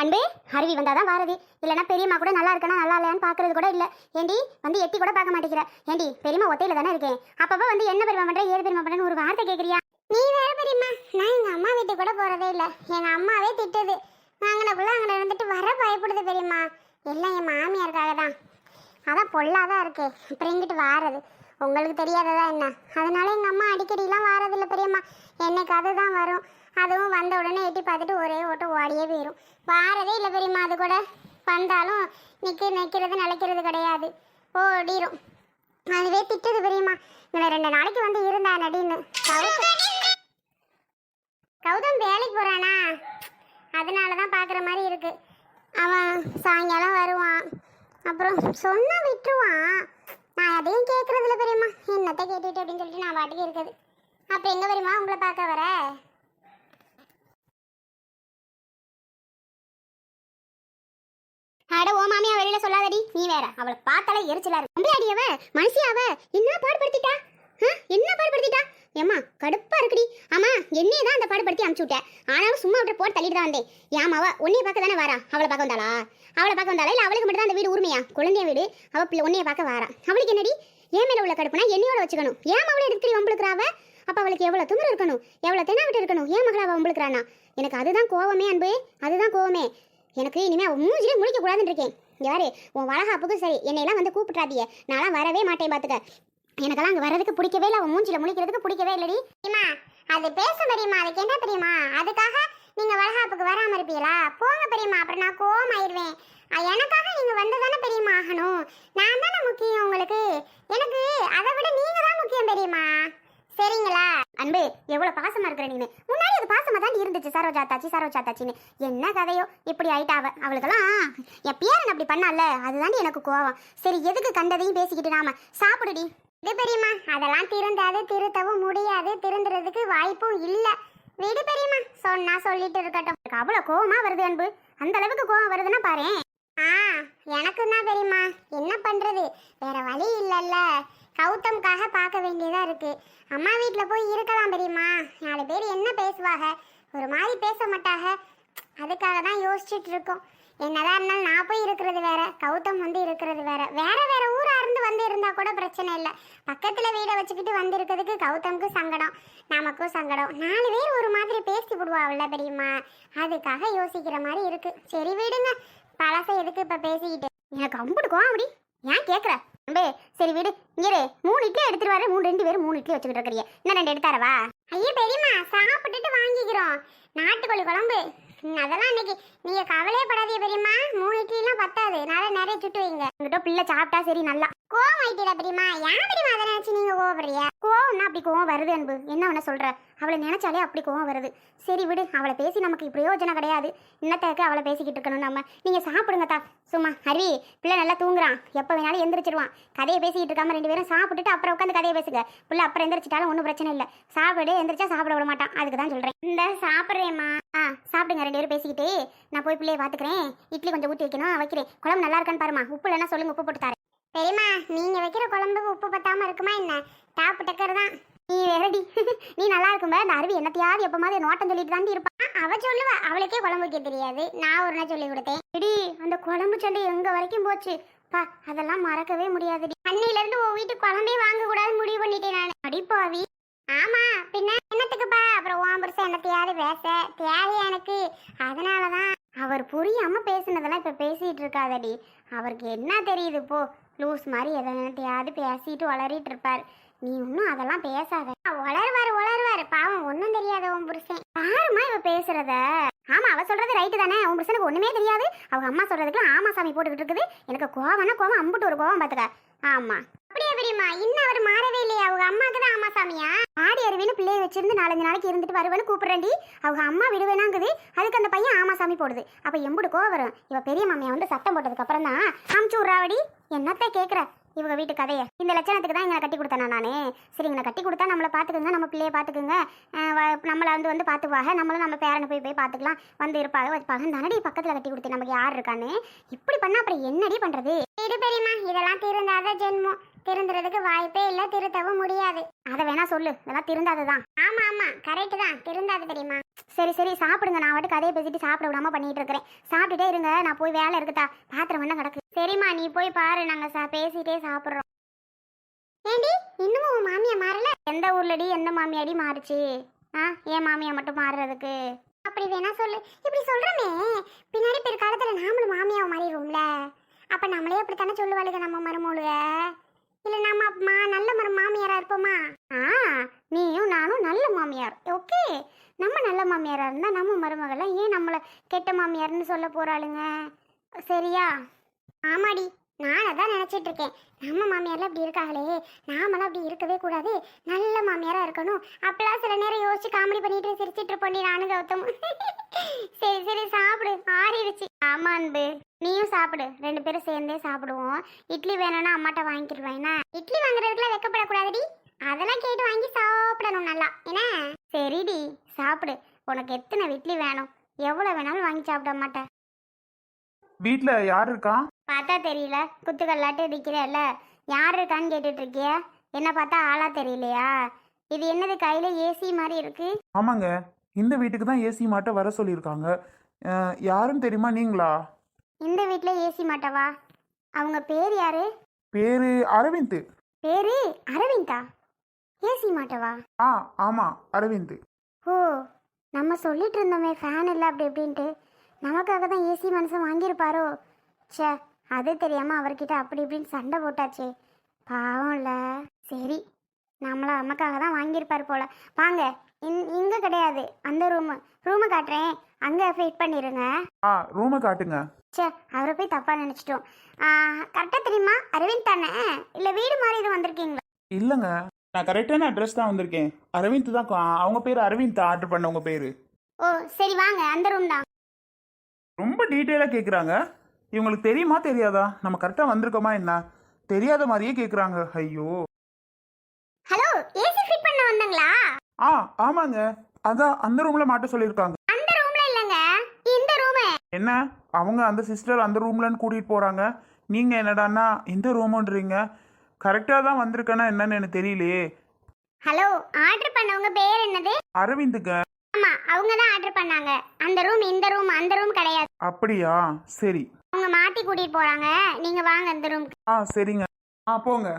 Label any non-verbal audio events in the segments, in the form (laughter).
அன்பே அருவி வந்தாதான் வாரதி. இல்லைன்னா பெரியம்மா கூட நல்லா இருக்கனா நல்லா இல்லையான்னு பார்க்கறது கூட இல்லை. ஏண்டி வந்து எட்டி கூட பார்க்க மாட்டேங்கிற. ஏண்டி பெரியம்மா ஒத்தையில தானே இருக்கேன். அப்பப்போ வந்து என்ன பெருமை பண்ற ஏது பெருமை பண்றேன்னு ஒரு வார்த்தை கேட்குறியா நீ வேற பெரியம்மா நான் எங்க அம்மா வீட்டுக்கு கூட போறதே இல்லை. எங்க அம்மாவே திட்டுது. நாங்கனக்குள்ள அங்கே இருந்துட்டு வர பயப்படுது பெரியம்மா. எல்லாம் என் மாமியாருக்காக தான். அதான் பொல்லாதான் இருக்கு. அப்புறம் எங்கிட்டு வாரது. உங்களுக்கு தெரியாததா என்ன? அதனால எங்கள் அம்மா அடிக்கடிலாம் வாரதில்ல பெரியம்மா. என்னைக்கு அதுதான் வரும். அதுவும் வந்த உடனே எட்டி பார்த்துட்டு ஒரே ஓட்டம் ஓடியே போயிடும் வாரதே இல்லை பெரியம்மா அது கூட வந்தாலும் நிற்க நிற்கிறது நிலைக்கிறது கிடையாது. ஓடிரும். அதுவே திட்டுது பெரியம்மா. இங்கே ரெண்டு நாளைக்கு வந்து இருந்தா நடின்னு. கௌதம் வேலைக்கு போகிறானா அதனால தான் பார்க்குற மாதிரி இருக்கு. அவன் சாயங்காலம் வருவான். அப்புறம் சொன்னால் விட்டுருவான். நான் அதையும் கேட்குறதில்ல பெரியம்மா. என்னத்தை கேட்டுட்டு அப்படின்னு சொல்லிட்டு நான் பாட்டுக்கு இருக்குது. அப்போ எங்கே பெரியம்மா உங்களை பார்க்க வர? அட ஓ மாமியா வெளியில சொல்லாதடி. நீ வேற. அவளை பார்த்தாலே எரிச்சலா இருக்கு. பொம்பளை மனுஷியாவ என்ன பாடுபடுத்திட்டா? என்ன பாடுபடுத்திட்டா? ஏம்மா கடுப்பா இருக்குடி. ஆமா என்னையே தான் அந்த பாடுபடுத்தி அமுச்சு விட்டேன். ஆனாலும் சும்மா விட்டு போட்டு தள்ளிட்டு தான் வந்தேன் ஏமாவ உன்னைய பார்க்க தானே வாரா? அவளை பார்க்க வந்தாளா? அவளை பார்க்க வந்தாளா? இல்ல அவளுக்கு மட்டும் தான் அந்த வீடு உரிமையா? குழந்தைய வீடு. அவ பிள்ளை உன்னைய பார்க்க வாரா. அவளுக்கு என்னடி? ஏன் மேல உள்ள கடுப்புனா என்னையோட வச்சுக்கணும். ஏன் அவளை எடுத்துட்டு வம்பளுக்குறாவ அப்ப அவளுக்கு எவ்வளவு திமிரு இருக்கணும்? எவ்வளவு தென்னாவிட்டு இருக்கணும்? ஏன் மகளா அவ வம்பளுக்குறானா எனக்கு அதுதான் கோவமே அன்பு. அதுதான் கோவமே. எனக்கு இனிமே அவன் மூஞ்சிலே முழிக்க கூடாதுன்னு இருக்கேன் யாரு உன் வளகாப்புக்கும் சரி என்னையெல்லாம் வந்து கூப்பிட்றாதிய நான்லாம் வரவே மாட்டேன் பாத்துக்க. எனக்கெல்லாம் அங்கே வர்றதுக்கு பிடிக்கவே இல்லை. அவன் மூஞ்சில முழிக்கிறதுக்கு பிடிக்கவே இல்லடி. தெரியுமா அது பேச தெரியுமா அதுக்கு என்ன தெரியுமா? அதுக்காக நீங்க வளகாப்புக்கு வராம இருப்பீங்களா? போங்க பெரியம்மா. அப்புறம் நான் கோவம் ஆயிடுவேன் எனக்காக நீங்க வந்ததானே பெரியம்மா ஆகணும். நான் தானே முக்கியம் உங்களுக்கு. எனக்கு அதை விட நீங்க தான் முக்கியம் பெரியம்மா. சரிங்களா? அன்பு எவ்வளவு பாசமா இருக்கிற நீனு. முன்னாடி அது பாசமா தான் இருந்துச்சு சரோஜா தாச்சி சரோஜா தாச்சின்னு. என்ன கதையோ? இப்படி ஆயிட்டாவ அவளுக்கெல்லாம் என் பேரன் அப்படி பண்ணால அதுதாண்டி எனக்கு கோவம். சரி எதுக்கு கண்டதையும் பேசிக்கிட்டு நாம? சாப்பிடுடி. இது பெரியம்மா அதெல்லாம் திருந்தாது திருத்தவும் முடியாது. திருந்துறதுக்கு வாய்ப்பும் இல்ல. விடு பெரியம்மா சொன்னா சொல்லிட்டு இருக்கட்டும். எனக்கு அவ்வளவு கோவமா வருது அன்பு? அந்த அளவுக்கு கோவம் வருதுன்னா பாரேன். ஆ எனக்கு தான் பெரியம்மா. என்ன பண்றது? வேற வழி இல்லைல்ல. கௌதம்காக பார்க்க வேண்டியதாக இருக்குது அம்மா வீட்டில் போய் இருக்கலாம் பெரியம்மா. நாலு பேர் என்ன பேசுவாங்க ஒரு மாதிரி பேச மாட்டாங்க அதுக்காக தான் யோசிச்சுட்டு இருக்கோம். என்னதான் இருந்தாலும் நான் போய் இருக்கிறது வேற கௌதம் வந்து இருக்கிறது வேற. வேற வேற ஊரா இருந்து வந்து இருந்தா கூட பிரச்சனை இல்லை. பக்கத்துல வீடை வச்சுக்கிட்டு வந்து இருக்கிறதுக்கு கௌதம்க்கு சங்கடம் நமக்கும் சங்கடம். நாலு பேர் ஒரு மாதிரி பேசி விடுவாள்ல பெரியம்மா. அதுக்காக யோசிக்கிற மாதிரி இருக்கு. சரி விடுங்க. பழசை எதுக்கு இப்ப பேசிக்கிட்டு? எனக்கு அம்புடுக்கும் அப்படி. ஏன் கேட்குற அம்பே சரி விடு. இங்கே மூணு இட்லி எடுத்துட்டு வர மூணு ரெண்டு பேரும் மூணு இட்லி வச்சுக்கிட்டு இருக்கிறீங்க. இன்னும் ரெண்டு எடுத்தாரவா? ஐயா பெரியம்மா சாப்பிட்டுட்டு வாங்கிக்கிறோம். நாட்டுக்கோழி குழம்பு. அதெல்லாம் இன்னைக்கு நீங்க கவலையே படாதீங்க பெரியம்மா. மூணு இட்லிலாம் பத்தாது. நல்லா நிறைய சுட்டு வைங்க. உங்ககிட்ட பிள்ளை சாப்பிட்டா சரி நல்லா கோவம் ஆயிட்டீடா பிரியமா. ஏன் பிரியமா அதை நினச்சி நீங்கள் கோவப்படுறியா கோவம்னா அப்படி கோவம் வருது அன்பு. என்ன ஒன்று சொல்ற? அவளை நினைச்சாலே அப்படி கோவம் வருது. சரி விடு அவளை பேசி நமக்கு பிரயோஜனம் கிடையாது. இன்னத்தக்கு அவளை பேசிக்கிட்டு இருக்கணும் நம்ம. நீங்க சாப்பிடுங்க தா. சும்மா ஹரி பிள்ளை நல்லா தூங்குறான். எப்போ வேணாலும் எந்திரிச்சிருவான். கதையை பேசிக்கிட்டு இருக்காம ரெண்டு பேரும் சாப்பிட்டுட்டு அப்புறம் உட்காந்து கதையை பேசுங்க. பிள்ளை அப்புறம் எந்திரிச்சிட்டாலும் ஒன்றும் பிரச்சனை இல்லை. சாப்பிடு எந்திரிச்சா சாப்பிட விட மாட்டான். அதுக்கு தான் சொல்கிறேன் இந்த சாப்பிட்றேம்மா. ஆ சாப்பிடுங்க ரெண்டு பேரும் பேசிக்கிட்டு. நான் போய் பிள்ளைய பார்த்துக்கிறேன். இட்லி கொஞ்சம் ஊற்றி வைக்கணும். வைக்கிறேன். குழம்பு நல்லா இருக்கான்னு பாருமா உப்பு இல்லைன்னா சொல்லுங்க உப்பு போட்டு தரேன். பெரியம்மா நீங்க வைக்கிற குழம்புக்கு உப்பு பத்தாம இருக்குமா என்ன? டாப்பு டக்கர் தான். நீ வேறடி. (laughs) நீ நல்லா இருக்கும் இந்த அருவி என்னத்தையாவது எப்ப மாதிரி நோட்டம் சொல்லிட்டு தாண்டி இருப்பான் அவ சொல்லுவா அவளுக்கே குழம்பு வைக்க தெரியாது. நான் ஒரு நாள் சொல்லி கொடுத்தேன். இடி அந்த குழம்பு சொல்லி எங்க வரைக்கும் போச்சு? பா அதெல்லாம் மறக்கவே முடியாதுடி. அன்னையில இருந்து உன் வீட்டு குழம்பே வாங்க கூடாது முடிவு பண்ணிட்டேன் நான். அடிப்பாவி ஆமா பின்ன என்னத்துக்குப்பா? அப்புறம் உன் என்னத்தையாவது பேச? தேவையா எனக்கு? அதனாலதான் அவர் புரியாம பேசுனதெல்லாம் இப்ப பேசிட்டு இருக்காதடி. அவருக்கு என்ன தெரியுது போ? லூஸ் மாதிரி எதனாட்டையாவது பேசிட்டு வளரிட்டு இருப்பார். நீ இன்னும் அதெல்லாம் பேசாத. வளருவாரு வளருவாரு. பாவம் ஒன்றும் தெரியாத உன் புருஷன். பாருமா இவ பேசுறத. ஆமா அவ சொல்றது ரைட்டு தானே. உன் புருஷனுக்கு ஒண்ணுமே தெரியாது. அவங்க அம்மா சொல்றதுக்கு ஆமா சாமி போட்டுக்கிட்டு இருக்குது. எனக்கு கோவம்னா கோவம் அம்புட்டு ஒரு கோவம் பாத்துக்க. ஆமா. அப்படியே இன்னும் அவர் மாறவே இல்லையா. அவங்க அம்மாக்கு தான் ஆமா சாமியா? ஆடி அருவின்னு பிள்ளைய வச்சிருந்து நாலஞ்சு நாளைக்கு இருந்துட்டு வருவேன்னு கூப்பிடுறேன்டி. அவங்க அம்மா விடுவேனாங்குது அதுக்கு அந்த பையன் ஆமா சாமி போடுது. அப்ப எம்புடு கோவம் வரும். இவ பெரிய மாமியா வந்து சத்தம் போட்டதுக்கு அப்புறம் தான் அமுச்சு விட்றாவடி. என்னத்த கேட்குற இவங்க வீட்டு கதையை. இந்த லட்சணத்துக்கு தான் எங்களை கட்டி கொடுத்தேனா நானே? சரி எங்களை கட்டி கொடுத்தா நம்மளை பார்த்துக்குங்க நம்ம பிள்ளையை பார்த்துக்குங்க நம்மளை வந்து வந்து பார்த்துக்குவாங்க நம்மளும் நம்ம பேரனை போய் போய் பார்த்துக்கலாம் வந்து இருப்பாங்க வச்சுப்பாங்க தானடி பக்கத்தில் கட்டி கொடுத்து நமக்கு யார் இருக்கான்னு? இப்படி பண்ணா அப்புறம் என்னடி பண்ணுறது சரி பெரியம்மா இதெல்லாம் திருந்தாத ஜென்மம். திருந்துறதுக்கு வாய்ப்பே இல்ல திருத்தவும் முடியாது. அதை வேணா சொல்லு இதெல்லாம் திருந்தாதுதான் ஆமா ஆமா கரெக்ட் தான். திருந்தாது தெரியுமா? சரி சரி சாப்பிடுங்க. நான் வாட்டு கதையை பேசிட்டு சாப்பிட விடாம பண்ணிட்டு இருக்கிறேன். சாப்பிட்டுட்டே இருங்க. நான் போய் வேலை இருக்குதா? பாத்திரம் என்ன கிடக்கு? சரிம்மா நீ போய் பாரு. நாங்க சா- பேசிட்டே சாப்பிடுறோம். ஏண்டி இன்னமும் உன் மாமியா மாறல? எந்த ஊர்லடி எந்த மாமியாடி மாறுச்சு? ஆ ஏன் மாமியா மட்டும் மாறுறதுக்கு. அப்படி வேணா சொல்லு. இப்படி சொல்றமே. பின்னாடி பிற்காலத்துல நாமளும் மாமியாவை மாறிடுவோம்ல. அப்ப நம்மளே அப்படித்தானே சொல்லுவாளுங்க நம்ம மருமோளுக? இல்ல நம்ம மா நல்ல மரம் மாமியாரா இருப்போமா? ஆ நீயும் நானும் நல்ல மாமியார். ஓகே. நம்ம நல்ல மாமியாரா இருந்தா நம்ம மருமகளை ஏன் நம்மளை கெட்ட மாமியார்னு சொல்ல போறாளுங்க? சரியா? ஆமாடி. நான் அதான் நினச்சிட்டு இருக்கேன். நம்ம மாமியார்லாம் அப்படி இருக்காங்களே. நாமளாம் அப்படி இருக்கவே கூடாது. நல்ல மாமியாராக இருக்கணும். அப்பெல்லாம் சில நேரம் யோசிச்சு காமெடி பண்ணிட்டு சிரிச்சிட்டு இருப்போண்டி நானும் கௌதம். சரி சரி சாப்பிடு. ஆறிடுச்சு. ஆமா அன்பு. நீயும் சாப்பிடு. ரெண்டு பேரும் சேர்ந்தே சாப்பிடுவோம். இட்லி வேணும்னா அம்மாட்ட வாங்கிக்கிடுவேன். என்ன? இட்லி வாங்குறதுக்குலாம் வெக்கப்படக்கூடாதுடி. அதெல்லாம் கேட்டு வாங்கி சாப்பிடணும் நல்லா. என்ன? சரிடி. சாப்பிடு. உனக்கு எத்தனை இட்லி வேணும்? எவ்வளோ வேணாலும் வாங்கி சாப்பிட மாட்டேன் வீட்டில் யார் இருக்கா? பார்த்தா தெரியல. குத்துக்கல்லாட்டு நிற்கிறல்ல யார் இருக்கான்னு கேட்டுட்டு இருக்கிய என்ன பார்த்தா ஆளா தெரியலையா? இது என்னது கையில ஏசி மாதிரி இருக்கு? ஆமாங்க. இந்த வீட்டுக்கு தான் ஏசி மாட்ட வர சொல்லியிருக்காங்க. யாருன்னு தெரியுமா நீங்களா? இந்த வீட்டில் ஏசி மாட்டவா? அவங்க பேர் யாரு? பேரு அரவிந்த். பேரு அரவிந்தா? ஏசி மாட்டவா? ஆ ஆமாம் அரவிந்த். ஓ நம்ம சொல்லிட்டு இருந்தோமே ஃபேன் இல்லை அப்படி இப்படின்ட்டு. நமக்காக தான் ஏசி மனுஷன் வாங்கியிருப்பாரோ? ச்சே அது தெரியாமல் அவர்கிட்ட அப்படி இப்படின்னு சண்டை போட்டாச்சே. பாவம்ல. சரி நம்மள நமக்காக தான் வாங்கியிருப்பார் போல. வாங்க இங் இங்கே கிடையாது. அந்த ரூமு ரூமை காட்டுறேன். அங்கே ஃபிட் பண்ணிடுங்க ஆ ரூமை காட்டுங்க. ச்சே அவரை போய் தப்பாக நினச்சிட்டோம். கரெக்டாக தெரியுமா? அரவிந்த் தானே? இல்லை வீடு மாதிரி வந்திருக்கீங்களா? இல்லைங்க நான் கரெக்டான அட்ரஸ் தான் வந்திருக்கேன். அரவிந்த் தான் அவங்க பேர் அரவிந்த் ஆர்டர் பண்ணவங்க பேர். ஓ சரி வாங்க அந்த ரூம் தான். ரொம்ப டீட்டெயிலாக கேட்குறாங்க இவங்களுக்கு தெரியுமா தெரியாதா? நம்ம கரெக்டாக வந்திருக்கோமா என்ன? தெரியாத மாதிரியே கேட்குறாங்க ஐயோ. ஹலோ ஏசி ஃபிட் பண்ண வந்தாங்களா? ஆ ஆமாங்க. அதான் அந்த ரூமில் மாட்ட சொல்லியிருக்காங்க. அந்த ரூம்ல இல்லங்க. இந்த ரூம் என்ன? அவங்க அந்த சிஸ்டர் அந்த ரூம்லன்னு கூட்டிகிட்டு போகிறாங்க நீங்கள் என்னடான்னா இந்த ரூமுன்றீங்க கரெக்டாக தான் வந்திருக்கேன்னா என்னன்னு எனக்கு தெரியலையே. ஹலோ ஆர்டர் பண்ணவங்க பேர் என்னது? அரவிந்துங்க. ஆமா அவங்க தான் ஆர்டர் பண்ணாங்க. அந்த ரூம் இந்த ரூம் அந்த ரூம் கிடையாது. அப்படியா? சரி. அவங்க மாத்தி கூட்டிட்டு போறாங்க. நீங்க வாங்க இந்த ரூம் ஆ சரிங்க. ஆ போங்க.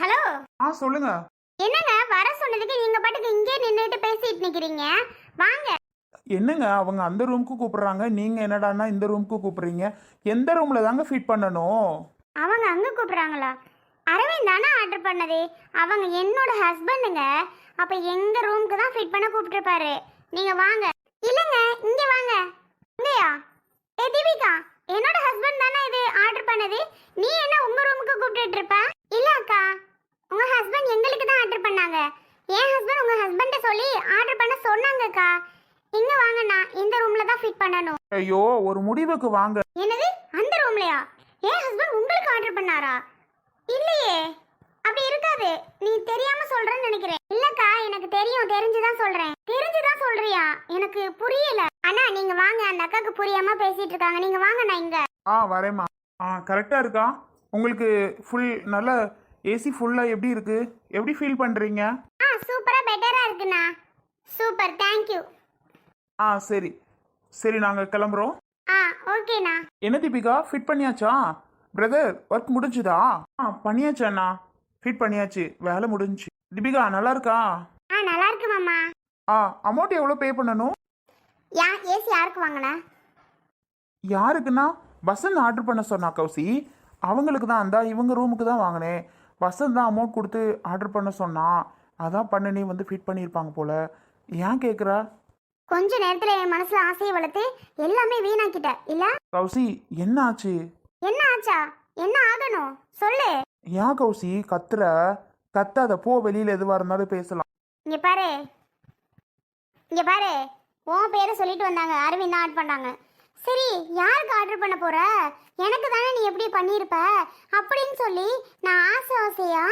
ஹலோ? ஆ சொல்லுங்க. என்னங்க வர சொன்னதுக்கு நீங்க பாட்டுக்கு இங்கே நின்னுட்டு பேசிட்டு நிக்கிறீங்க? வாங்க. என்னங்க அவங்க அந்த ரூமுக்கு கூப்பிடுறாங்க. நீங்கள் என்னடான்னா இந்த ரூமுக்கு கூப்பிடுறீங்க. எந்த ரூமில் தாங்க ஃபிட் பண்ணணும்? அவங்க அங்க கூப்பிடுறாங்களா? அரவிந்த் தானே ஆர்டர் பண்ணது? அவங்க என்னோட ஹஸ்பண்டுங்க அப்ப எங்க ரூமுக்கு தான் ஃபிட் பண்ண கூப்பிட்டுருப்பாரு. நீங்க வாங்க. இல்லங்க இங்க வாங்க. இங்கயா? ஏ தீபிகா என்னோட ஹஸ்பண்ட் தானே இது ஆர்டர் பண்ணது? நீ என்ன உங்க ரூமுக்கு கூப்பிட்டுட்டு இருப்ப? இல்ல அக்கா உங்க ஹஸ்பண்ட் எங்களுக்கு தான் ஆர்டர் பண்ணாங்க என் ஹஸ்பண்ட் உங்க ஹஸ்பண்ட சொல்லி ஆர்டர் பண்ண சொன்னாங்கக்கா இங்க வாங்கண்ணா இந்த ரூம்ல தான் ஃபிட் பண்ணணும். ஐயோ ஒரு முடிவுக்கு வாங்க. என்னது? அந்த ரூம்லயா என் ஹஸ்பண்ட் உங்களுக்கு ஆர்டர் பண்ணாரா? இல்லையே. அப்படி இருக்காது. நீ தெரியாம சொல்றேன்னு நினைக்கிறேன். இல்லக்கா எனக்கு தெரியும். தெரிஞ்சுதான் சொல்றேன். தெரிஞ்சுதான் சொல்றியா? எனக்கு புரியல. அண்ணா நீங்க வாங்க. அந்த அக்காக்கு புரியாம பேசிட்டு இருக்காங்க. நீங்க வாங்க நான் இங்க. ஆ வரேம்மா. ஆ கரெக்டாக இருக்கா? உங்களுக்கு ஃபுல் நல்ல ஏசி ஃபுல்லாக எப்படி இருக்கு? எப்படி ஃபீல் பண்ணுறீங்க ஆ சூப்பரா பெட்டரா இருக்குண்ணா. சூப்பர் தேங்க்யூ ஆ சரி. சரி நாங்கள் கிளம்புறோம். ஆ ஓகேண்ணா. என்ன தீபிகா ஃபிட் பண்ணியாச்சா? பிரதர் ஒர்க் முடிஞ்சுதா? ஆ பண்ணியாச்சு அண்ணா. ஃபிட் பண்ணியாச்சு வேலை முடிஞ்சுச்சு தீபிகா நல்லா இருக்கா ஆ நல்லா இருக்கு மாமா. ஆ அமௌண்ட் எவ்வளோ பே பண்ணணும்? யா ஏசி யாருக்கு வாங்கின? யாருக்குன்னா? வசந்த் ஆர்டர் பண்ண சொன்னா கௌசி. அவங்களுக்கு தான் அந்த இவங்க ரூமுக்கு தான் வாங்கினேன். வசந்த் தான் அமௌண்ட் கொடுத்து ஆர்டர் பண்ண சொன்னான் அதான் பண்ணனே வந்து ஃபிட் பண்ணியிருப்பாங்க போல. ஏன் கேட்குறா கொஞ்ச நேரத்துல என் மனசுல ஆசையை வளர்த்து எல்லாமே வீணாக்கிட்ட. இல்ல? கௌசி என்ன ஆச்சு? என்ன ஆச்சா? என்ன ஆகணும்? சொல்லு. ஏன் கௌசி கத்துற? கத்தாத போ வெளியில் எதுவாக இருந்தாலும் பேசலாம். இங்க பாரு. இங்க பாரு. உன் பேரை சொல்லிட்டு வந்தாங்க. அரவிந்த் தான் ஆட் பண்ணாங்க. சரி யாருக்கு ஆர்டர் பண்ண போற? எனக்கு தானே நீ எப்படி பண்ணியிருப்ப அப்படின்னு சொல்லி நான் ஆசை ஆசையா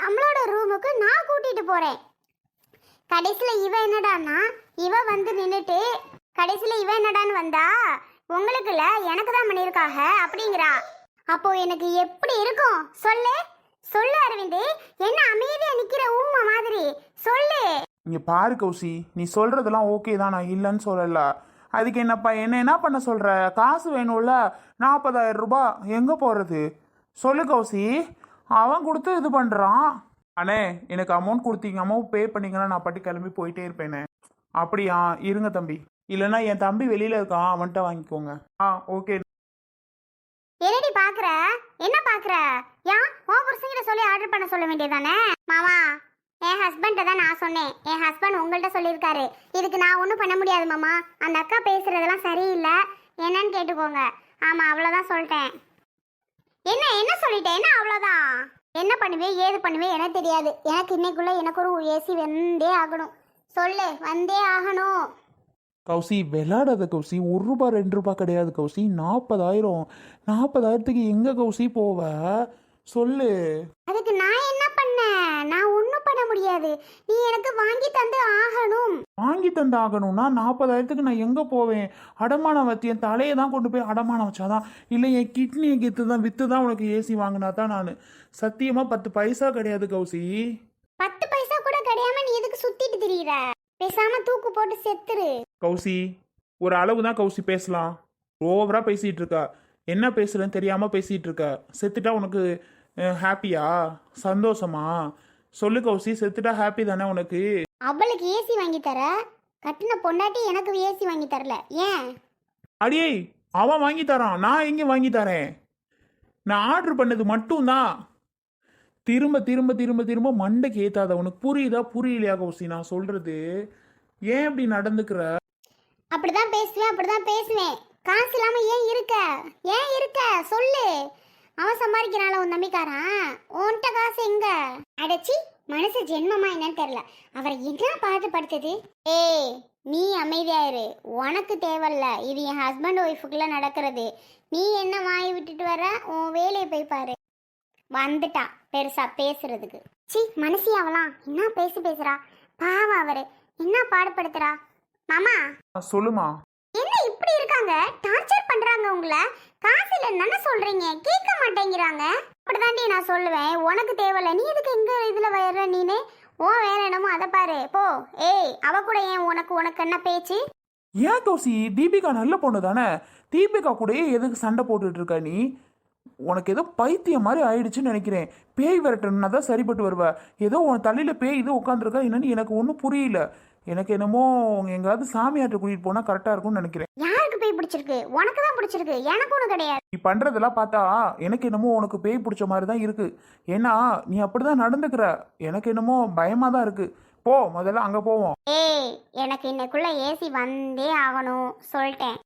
நம்மளோட ரூமுக்கு நான் கூட்டிட்டு போறேன். கடைசியில் இவ என்னடான்னா இவ வந்து நின்றுட்டு கடைசியில் இவ என்னடான்னு வந்தா? உங்களுக்குல எனக்கு தான் பண்ணியிருக்காக அப்படிங்கிறா. அப்போ எனக்கு எப்படி இருக்கும்? சொல்லு. சொல்லு அரவிந்த் என்ன அமைதியா நிக்கிற ஊமை மாதிரி? சொல்லு. இங்க பாரு கௌசி நீ சொல்றதெல்லாம் ஓகே தான் நான் இல்லைன்னு சொல்லல. அதுக்கு என்னப்பா என்ன என்ன பண்ண சொல்ற? காசு வேணும்ல நாற்பதாயிரம் ரூபாய் எங்க போறது? சொல்லு கௌசி அவன் கொடுத்து இது பண்றான். அண்ணே எனக்கு அமௌண்ட் கொடுத்தீங்க அமௌண்ட் பே பண்ணீங்கன்னா நான் பாட்டு கிளம்பி போயிட்டே இருப்பேனே. அப்படியா? இருங்க தம்பி. இல்லைன்னா என் தம்பி வெளியில இருக்கான். அவன்கிட்ட வாங்கிக்கோங்க. ஆ ஓகே. என்னடி பாக்குற? என்ன பாக்குற? யா உன் புருஷங்கிட்ட சொல்லி ஆர்டர் பண்ண சொல்ல வேண்டியதானே மாமா என் ஹஸ்பண்ட தான் நான் சொன்னேன். என் ஹஸ்பண்ட் உங்கள்கிட்ட சொல்லியிருக்காரு. இதுக்கு நான் ஒன்றும் பண்ண முடியாது மாமா. அந்த அக்கா பேசுறதெல்லாம் சரியில்லை. என்னன்னு கேட்டுக்கோங்க. ஆமா அவ்வளோதான் சொல்லிட்டேன். என்ன என்ன சொல்லிட்டேன் என்ன அவ்வளோதான் என்ன பண்ணுவே ஏது பண்ணுவே எனக்கு தெரியாது. எனக்கு இன்னைக்குள்ள எனக்கு ஒரு ஏசி வந்தே ஆகணும். சொல்லு வந்தே ஆகணும். கௌசி விளையாடாத கௌசி. ஒரு ரூபா ரெண்டு ரூபா கிடையாது கௌசி. நாற்பதாயிரம் நாற்பதாயிரத்துக்கு எங்க கௌசி போவ? சொல்லு. அதுக்கு நான் என்ன பண்ணேன் நான் ஒன்றும் பண்ண முடியாது. நீ எனக்கு வாங்கி தந்து ஆகணும். வாங்கி தந்து ஆகணும்னா நாற்பதாயிரத்துக்கு நான் எங்கே போவேன்? அடமானம் வச்சு என் தலையை தான் கொண்டு போய் அடமானம் வச்சாதான். இல்லை என் கிட்னியை கித்து தான் விற்று தான் உனக்கு ஏசி வாங்கினா தான் நான். சத்தியமாக பத்து பைசா கிடையாது கௌசி. பத்து பைசா கூட கிடையாம நீ எதுக்கு சுத்திட்டு திரியிற. பேசாம தூக்கு போட்டு செத்துரு. கௌசி ஒரு அளவு தான் கௌசி பேசலாம். ஓவராக பேசிகிட்டு இருக்கா என்ன பேசுறேன்னு தெரியாமல் பேசிகிட்டு இருக்க செத்துட்டா உனக்கு ஹாப்பியா சந்தோஷமா? சொல்லு கௌசி செத்துட்டா ஹாப்பி தானே உனக்கு? அவளுக்கு ஏசி வாங்கி தர. கட்டின பொண்டாட்டி எனக்கு ஏசி வாங்கி தரல. ஏன்? அடியே அவன் வாங்கி தரான். நான் எங்கே வாங்கி தரேன்? நான் ஆர்டர் பண்ணது மட்டும்தான். திரும்ப திரும்ப திரும்ப திரும்ப மண்டைக்கு ஏத்தாத உனக்கு புரியுதா? புரியலையா கௌசி? நான் சொல்றது. ஏன் இப்படி நடந்துக்கிற? அப்படிதான் பேசுவேன் அப்படிதான் பேசுவேன். காசு இல்லாம ஏன் இருக்க? ஏன் இருக்க? சொல்லு. அவன் சம்பாதிக்கிறான்ல உன் நம்பிக்காரன் உன்கிட்ட காசு எங்க? அடைச்சி மனசு ஜென்மமா என்னன்னு தெரியல. அவரை என்ன பார்த்து படுத்தது? ஏய் நீ அமைதியாயிரு. உனக்கு தேவையில்ல. இது என் ஹஸ்பண்ட் ஒய்ஃபுக்குள்ள நடக்கிறது. நீ என்ன வாங்கி விட்டுட்டு வர? உன் வேலையை போய் பாரு. வந்துட்டா பெருசா பேசுறதுக்கு. சி மனசி அவலாம் என்ன பேசி பேசுறா? பாவம் அவரு. என்ன பாடுபடுத்துறா? மாமா. சொல்லுமா. என்ன இப்படி இருக்காங்க? டார்ச்சர் பண்றாங்க உங்கள. காசு இல்லைன்னு சொல்றீங்க. கேட்க மாட்டேங்கிறாங்க. அப்படிதாண்டி நான் சொல்லுவேன். உனக்கு தேவையில்ல. நீ எதுக்கு எங்க இதுல வர நீனு? உன் வேலை என்னமோ அதை பாரு. போ. ஏய் அவ கூட ஏன் உனக்கு உனக்கு என்ன பேச்சு? ஏன் கௌசி தீபிகா நல்ல பொண்ணு தானே தீபிகா கூடயே எதுக்கு சண்டை போட்டுட்டு இருக்க நீ? உனக்கு ஏதோ பைத்தியம் மாதிரி ஆயிடுச்சுன்னு நினைக்கிறேன். பேய் விரட்டணும்னா தான் சரிப்பட்டு வருவ. ஏதோ உன் தலையில பேய் இது உட்காந்துருக்கா என்னன்னு எனக்கு ஒன்றும் புரியல. எனக்கு என்னமோ எங்காவது சாமியார்ட்ட கூட்டிட்டு போனா கரெக்டா இருக்கும்னு நினைக்கிறேன். யாருக்கு போய் பிடிச்சிருக்கு? உனக்கு தான் பிடிச்சிருக்கு. எனக்கு ஒன்றும் கிடையாது. நீ பண்றதெல்லாம் பார்த்தா எனக்கு என்னமோ உனக்கு பேய் பிடிச்ச மாதிரி தான் இருக்கு. ஏன்னா நீ அப்படிதான் நடந்துக்கிற. எனக்கு என்னமோ பயமா தான் இருக்கு. போ முதல்ல அங்க போவோம். ஏய் எனக்கு இன்னைக்குள்ள ஏசி வந்தே ஆகணும். சொல்லிட்டேன்.